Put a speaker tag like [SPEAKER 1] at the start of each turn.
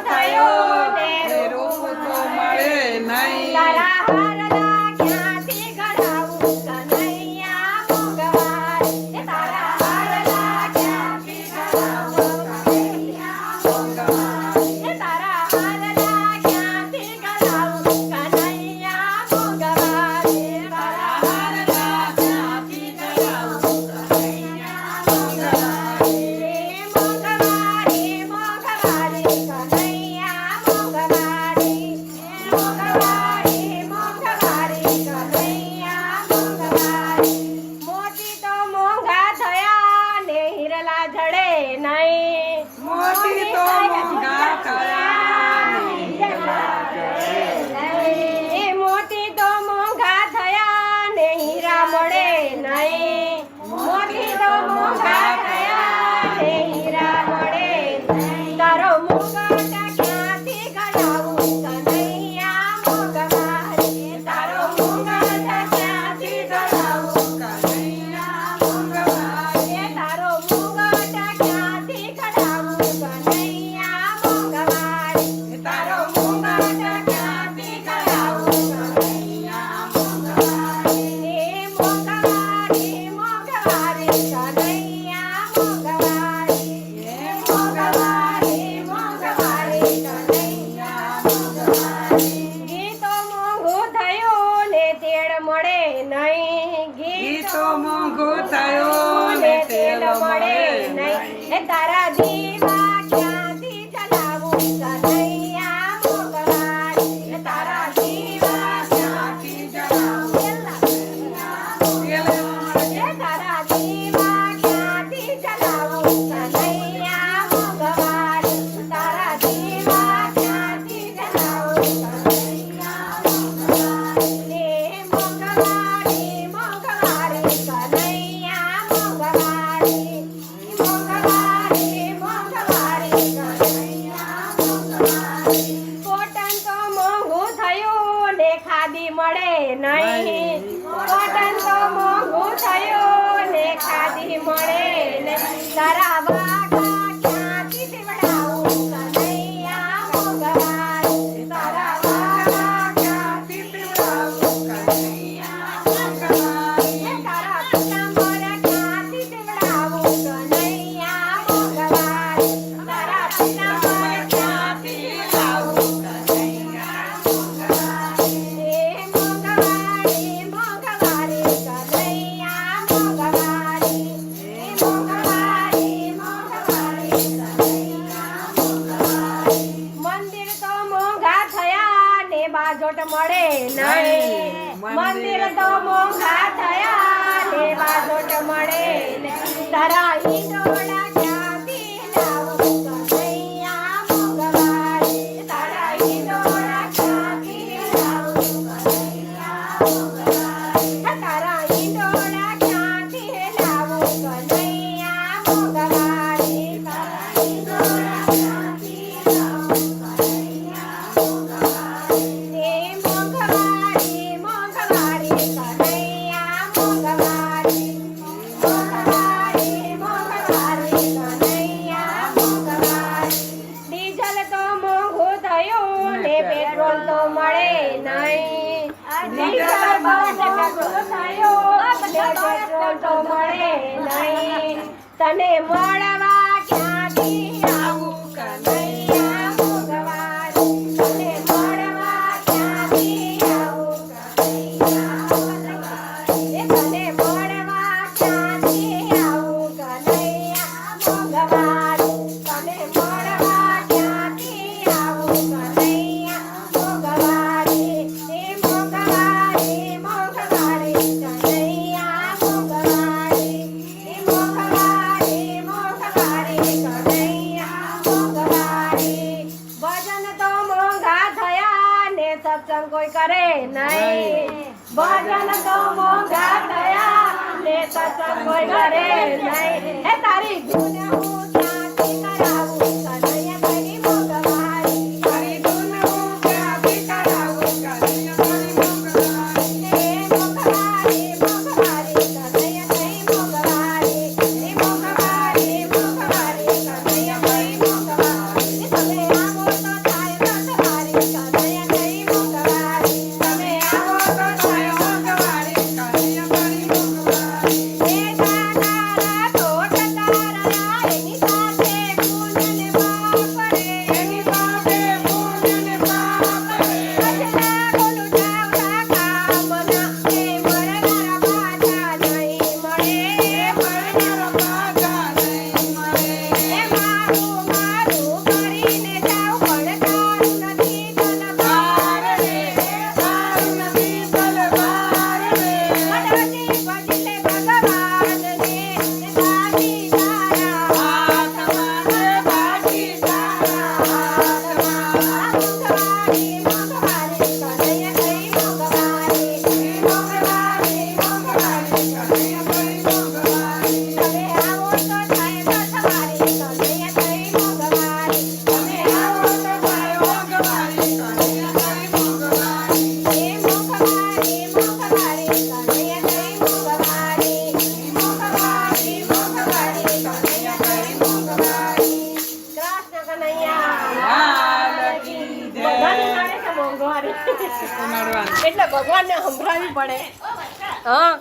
[SPEAKER 1] થયો
[SPEAKER 2] તે
[SPEAKER 1] રૂપ તો મળે નહીં. brava. મળે નહીં. મળે નહીં. તને મળે કરે નહીં. ભજન તો મોંઘા થયા. લેતા કોઈ કરે નહીં. એ તારી એટલે ભગવાનને સંભળાવી પડે. હા.